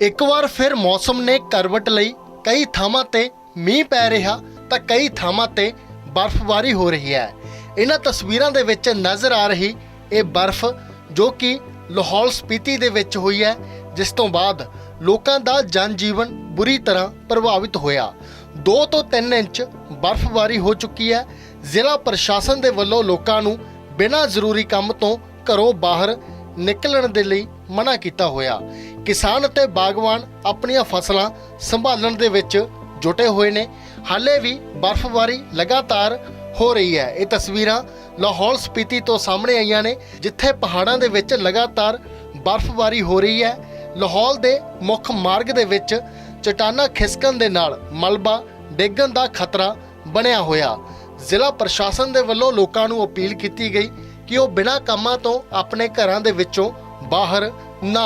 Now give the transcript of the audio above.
ਇੱਕ ਵਾਰ ਫਿਰ ਮੌਸਮ ਨੇ ਕਰਵਟ ਲਈ ਕਈ ਥਾਵਾਂ ਤੇ ਮੀਂਹ ਪੈ ਰਿਹਾ ਤਾਂ ਕਈ ਥਾਵਾਂ ਤੇ ਬਰਫ਼ਬਾਰੀ ਹੋ ਰਹੀ ਹੈ। ਇਹਨਾਂ ਤਸਵੀਰਾਂ ਦੇ ਵਿੱਚ ਨਜ਼ਰ ਆ ਰਹੀ ਇਹ ਬਰਫ਼ ਜੋ ਕਿ ਲਾਹੌਲ ਸਪੀਤੀ ਦੇ ਵਿੱਚ ਹੋਈ ਹੈ, ਜਿਸ ਤੋਂ ਬਾਅਦ ਲੋਕਾਂ ਦਾ ਜਨ ਜੀਵਨ ਬੁਰੀ ਤਰ੍ਹਾਂ ਪ੍ਰਭਾਵਿਤ ਹੋਇਆ। 2 ਤੋਂ 3 ਇੰਚ ਬਰਫ਼ਬਾਰੀ ਹੋ ਚੁੱਕੀ ਹੈ। ਜ਼ਿਲ੍ਹਾ ਪ੍ਰਸ਼ਾਸਨ ਦੇ ਵੱਲੋਂ ਲੋਕਾਂ ਨੂੰ ਬਿਨਾਂ ਜ਼ਰੂਰੀ ਕੰਮ ਤੋਂ ਘਰੋਂ ਬਾਹਰ ਨਿਕਲਣ ਦੇ ਲਈ ਮਨਾ ਕੀਤਾ ਹੋਇਆ। ਕਿਸਾਨ ਅਤੇ ਬਾਗਵਾਨ ਆਪਣੀਆਂ ਫਸਲਾਂ ਸੰਭਾਲਣ ਦੇ ਵਿੱਚ ਜੁਟੇ ਹੋਏ ਨੇ। ਹਾਲੇ ਵੀ ਬਰਫ਼ਬਾਰੀ ਲਗਾਤਾਰ ਹੋ ਰਹੀ ਹੈ। ਇਹ ਤਸਵੀਰਾਂ ਲਾਹੌਰ ਸਪੀਤੀ ਤੋਂ ਸਾਹਮਣੇ ਆਈਆਂ ਨੇ, ਜਿੱਥੇ ਪਹਾੜਾਂ ਦੇ ਵਿੱਚ ਲਗਾਤਾਰ ਬਰਫ਼ਬਾਰੀ ਹੋ ਰਹੀ ਹੈ। ਲਾਹੌਰ ਦੇ ਮੁੱਖ ਮਾਰਗ ਦੇ ਵਿੱਚ ਚਟਾਨਾਂ ਖਿਸਕਣ ਦੇ ਨਾਲ ਮਲਬਾ ਡਿੱਗਣ ਦਾ ਖਤਰਾ ਬਣਿਆ ਹੋਇਆ। ਜ਼ਿਲ੍ਹਾ ਪ੍ਰਸ਼ਾਸਨ ਦੇ ਵੱਲੋਂ ਲੋਕਾਂ ਨੂੰ ਅਪੀਲ ਕੀਤੀ ਗਈ ਕਿ ਉਹ ਬਿਨਾਂ ਕੰਮਾਂ ਤੋਂ ਆਪਣੇ ਘਰਾਂ ਦੇ ਵਿੱਚੋਂ ਬਾਹਰ ਨਾ